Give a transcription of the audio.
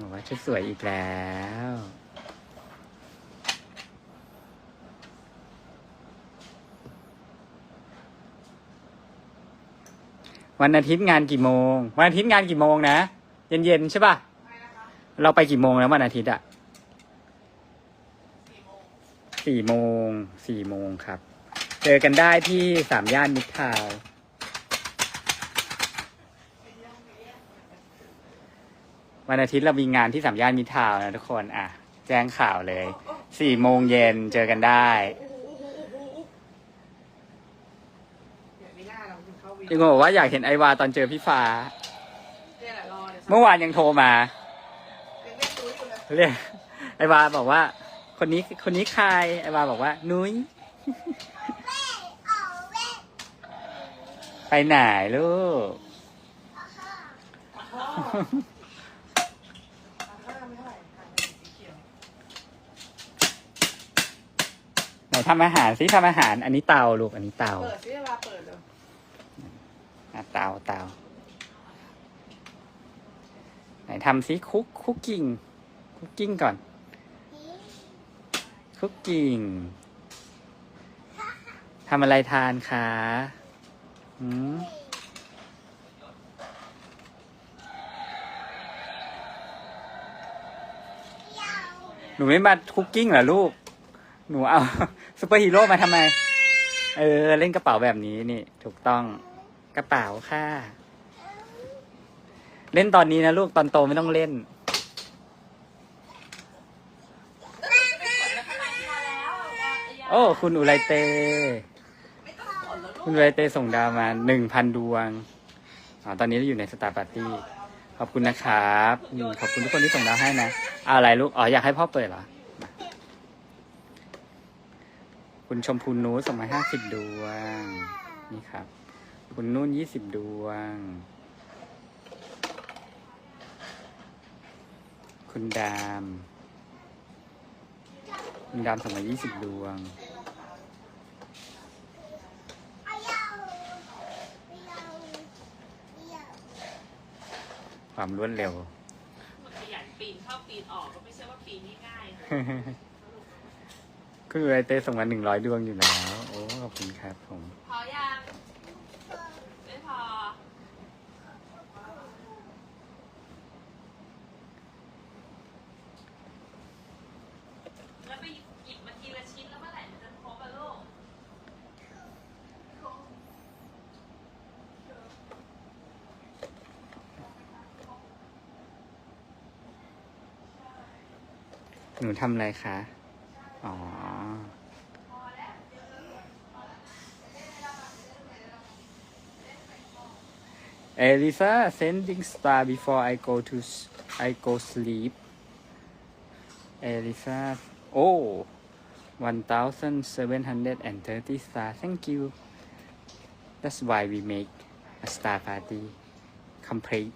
บอกว่าชุดสวยอีกแล้ววันอาทิตย์งานกี่โมง วันอาทิตย์งานกี่โมงนะ เย็นๆใช่ป่ะ เราไปกี่โมงแล้ววันอาทิตย์อะสี่โมง สี่โมงครับ เจอกันได้ที่สามย่านมิตรทาวน์ วันอาทิตย์เรามีงานที่สามย่านมิตรทาวน์นะทุกคนอะ แจ้งข่าวเลยสี่โมงเย็นเจอกันได้ยังบอกว่าอยากเห็นไอวาตอนเจอพี่ฟ้า เมื่อวานยังโทรมายังไม่รู้อยู่เลยเรียกไอวาบอกว่า คนนี้คนนี้ใครไอวาบอกว่า นุ้ยไปไหนลูก พ่อพ่อไม่เท่าไหร่ค่ะสีเขียว ไห นทำอาหารสิทำอาหาร อันนี้เตาลูก อันนี้เตาเปิดซิเวลาเปิดเลยอะเตาเตาไหนทำสิคุกคุกกิ้งคุกกิ้งก่อน คุกกิ้งทำอะไรทานคะหืมหนูไม่มาคุกกิ้งเหรอลูก หนูเอาซูเปอร์ฮีโร่มาทำไม เออ เล่นกระเป๋าแบบนี้นี่ ถูกต้องกระเป๋าค่ะ เล่นตอนนี้นะลูกตอนโตไม่ต้องเล่น โอ้คุณอุไรเต คุณอุไรเตส่งดาวมาหนึ่งพันดวงอ๋อตอนนี้เราอยู่ในสตาร์ปาร์ตี้ขอบคุณนะครับ ขอบคุณทุกคนที่ส่งดาวให้นะ เอาอะไรลูก อ๋ออยากให้พ่อเปิดเหรอมา คุณชมพูนูส่งมาห้าสิบดวง นี่ครับ คุณนุ่นยี่สิบดวง คุณดาม คุณดามส่งมายี่สิบดวง ความรวดเร็ว ขยันปีนเข้าปีนออกก็ไม่ใช่ว่าปีนง่ายๆนะ คุณอุไรเต้ส่งมาหนึ่งร้อยดวงอยู่แล้ว โอ้ขอบคุณครับผม พอยัง ไม่พอ แล้วไปหยิบมาทีละชิ้นแล้วเมื่อไหร่มันจะครบอะลูก หนูทำอะไรคะ Elisa sending star before I go to I go sleep. Elisa, oh, 1,730 star. Thank you. That's why we make a star party complete.